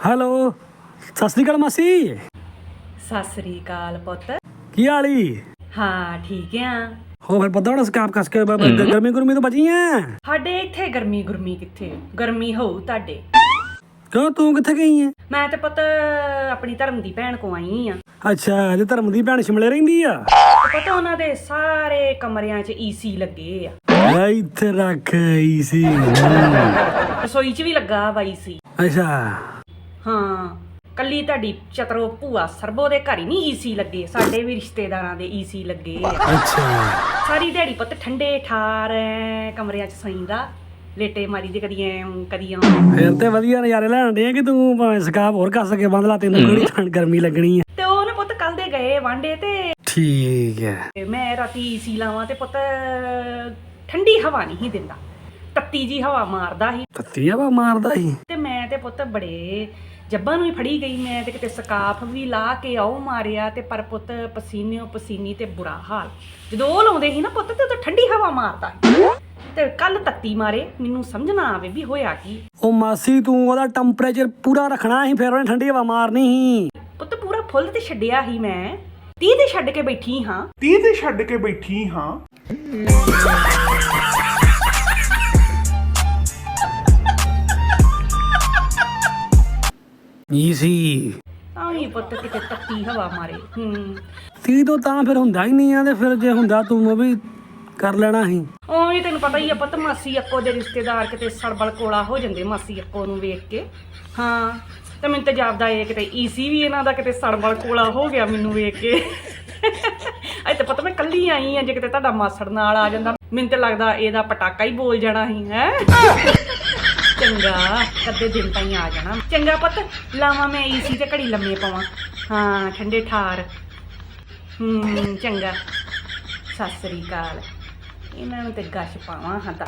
Hello Sat Sri ਅਕਾਲ ਮਾਸੀ। ਸਤਿ ਸ੍ਰੀ ਅਕਾਲ ਪੁੱਤ। ਕੀ ਹਾਲੀ ਹਾਂ ਠੀਕ ਆ। ਹੋ ਫਿਰ ਪਤਾ ਹੁਣ ਸਕਾਪ ਕਸ ਕੇ ਬ- ਬ- ਗਰਮੀ ਗੁਰਮੀ ਤੋਂ ਬਚੀਆਂ ਸਾਡੇ ਇੱਥੇ ਗਰਮੀ ਗੁਰਮੀ ਕਿੱਥੇ? ਗਰਮੀ ਹੋਊ ਤੁਹਾਡੇ। ਕਿਉਂ ਤੂੰ ਕਿੱਥੇ ਗਈ ਐ ਮੈਂ ਤੇ ਪੁੱਤ ਆਪਣੀ ਧਰਮ ਦੀ ਭੈਣ ਕੋ ਆਈ ਆ। ਅੱਛਾ ਜੇ ਧਰਮ ਦੀ ਭੈਣ ਸ਼ਿਮਲੇ ਰਹਿੰਦੀ ਆ? ਪਤਾ ਉਹਨਾਂ ਦੇ ਸਾਰੇ ਕਮਰਿਆਂ 'ਚ ਈਸੀ ਲੱਗੇ ਆ। ਆ ਇੱਥੇ ਰੱਖ ਈਸੀ ਰਸੋਈ 'ਚ ਵੀ ਲੱਗਾ ਵਾ ਈਸੀ ਅੱਛਾ। ਹਾਂ ਕੱਲੀ ਤੁਹਾਡੀ ਚਤਰੋ ਭੂਆ ਸਰਬੋ ਦੇ ਘਰ ਹੀ ਨਹੀਂ ਈਸੀ ਲੱਗੇ ਸਾਡੇ ਵੀ ਰਿਸ਼ਤੇਦਾਰਾਂ ਦੇ ਈਸੀ ਲੱਗੇ ਆ। ਅੱਛਾ। ਸਾਰੀ ਦਿਹਾੜੀ ਪੁੱਤ ਠੰਡੇ ਠਾਰ ਐ ਕਮਰਿਆਂ 'ਚ ਸੌਂਦਾ ਲੇਟੇ ਮਾਰੀ ਦੇ ਕਦੀ ਐ ਕਦੀ ਆਂ ਫਿਰ ਤੇ ਵਧੀਆ ਨਜ਼ਾਰੇ ਲੈਣ ਦੇ ਕਿ ਤੂੰ ਭਾਵੇਂ ਸਕਾਪ ਹੋਰ ਕੱਸ ਕੇ ਬੰਦ ਲਾ ਤੈਨੂੰ ਕਿਹੜੀ ਠੰਡ ਗਰਮੀ ਲੱਗਣੀ ਆ। ਤੇ ਉਹ ਨਾ ਪੁੱਤ ਕੱਲ ਦੇ ਗਏ ਵਾਂਡੇ ਤੇ। ਠੀਕ ਹੈ। ਤੇ ਮੈਂ ਰਾਤੀ ਏਸੀ ਲਾਵਾਂ ਤੇ ਪੁੱਤ ਠੰਡੀ ਹਵਾ ਨਹੀਂ ਸੀ ਦਿੰਦਾ। ਤੱਤੀ ਜੀ ਹਵਾ ਮਾਰਦਾ ਸੀ। ਤੱਤੀ ਹਵਾ ਮਾਰਦਾ ਸੀ? ਤੇ ਮੈਂ ਤੇ ਪੁੱਤ ਬੜੇ ਜੱਬਾਂ ਨੂੰ ਹੀ ਫੜੀ ਗਈ। ਮੈਂ ਤੇ ਕਿਤੇ ਸਕਾਫ ਵੀ ਲਾ ਕੇ ਆਉ ਮਾਰਿਆ ਤੇ ਪਰ ਪੁੱਤ ਪਸੀਨਿਓ ਪਸੀਨੀ ਤੇ ਬੁਰਾ ਹਾਲ। ਜਦੋਂ ਉਹ ਲਾਉਂਦੇ ਸੀ ਨਾ ਪੁੱਤ ਤੇ ਉਹ ਠੰਡੀ ਹਵਾ ਮਾਰਦਾ। ਤੇ ਕੱਲ ਤੱਤੀ ਮਾਰੇ। ਮੈਨੂੰ ਸਮਝ ਨਾ ਆਵੇ ਵੀ ਹੋਇਆ ਕੀ। ਉਹ ਮਾਸੀ ਤੂੰ ਉਹਦਾ ਟੈਂਪਰੇਚਰ ਪੂਰਾ ਰੱਖਣਾ ਸੀ ਫਿਰ ਉਹਨੇ ਠੰਡੀ ਹਵਾ ਮਾਰਨੀ ਸੀ। ਪੁੱਤ ਪੂਰਾ ਫੁੱਲ ਤੇ ਛੱਡਿਆ ਸੀ ਮੈਂ। 30 ਤੇ ਛੱਡ ਕੇ ਬੈਠੀ ਹਾਂ। 30 ਤੇ ਛੱਡ ਕੇ ਬੈਠੀ ਹਾਂ। ਈਸੀ ਤਾਂ ਵੀ ਪੁੱਤ ਕਿਤੇ ਤੱਤੀ ਹਵਾ ਮਾਰੇ ਹੂੰ। ਤੀ ਤੋਂ ਤਾਂ ਫਿਰ ਹੁੰਦਾ ਹੀ ਨਹੀਂ ਆ ਤੇ ਫਿਰ ਜੇ ਹੁੰਦਾ ਤੂੰ ਉਹ ਵੀ ਕਰ ਲੈਣਾ ਸੀ। ਉਵੇਂ ਤੈਨੂੰ ਪਤਾ ਹੀ ਆ ਪੁੱਤ ਮਾਸੀ ਅੱਕੋ ਦੇ ਰਿਸ਼ਤੇਦਾਰ ਕਿਤੇ ਸੜਬਲ ਕੋਲਾ ਹੋ ਜਾਂਦੇ ਮਾਸੀ ਅੱਕੋ ਨੂੰ ਵੇਖ ਕੇ। ਹਾਂ ਤੇ ਮੈਨੂੰ ਤੇ ਜਾਪਦਾ ਇਹ ਕਿਤੇ ਈਸੀ ਵੀ ਇਹਨਾਂ ਦਾ ਕਿਤੇ ਸੜਬਲ ਕੋਲਾ ਹੋ ਗਿਆ ਮੈਨੂੰ ਵੇਖ ਕੇ। ਅੱਜ ਤੇ ਪਤਾ ਮੈਂ ਕੱਲੀ ਆਈ ਆ ਜੇ ਕਿਤੇ ਤੁਹਾਡਾ ਮਾਸੜ ਨਾਲ ਆ ਜਾਂਦਾ ਮੈਨੂੰ ਤੇ ਲੱਗਦਾ ਇਹਦਾ ਪਟਾਕਾ ਹੀ ਬੋਲ ਜਾਣਾ ਸੀ ਹੈ। ਚੰਗਾ ਕਦੇ ਦਿਨ ਤਾਈਂ ਆ ਜਾਣਾ। ਚੰਗਾ ਪੁੱਤ, ਲਾਵਾਂ ਮੈਂ ਈਸੀ ਤੇ ਘੜੀ ਲੰਮੇ ਪਾਵਾਂ। ਹਾਂ, ਠੰਡੇ ਠਾਰ। ਹੂੰ, ਚੰਗਾ। ਸਤਿ ਸ੍ਰੀ ਅਕਾਲ। ਇਹਨਾਂ ਨੂੰ ਤੇ ਗਸ਼ ਪਾਵਾਂ, ਹਾਂ ਤਾਂ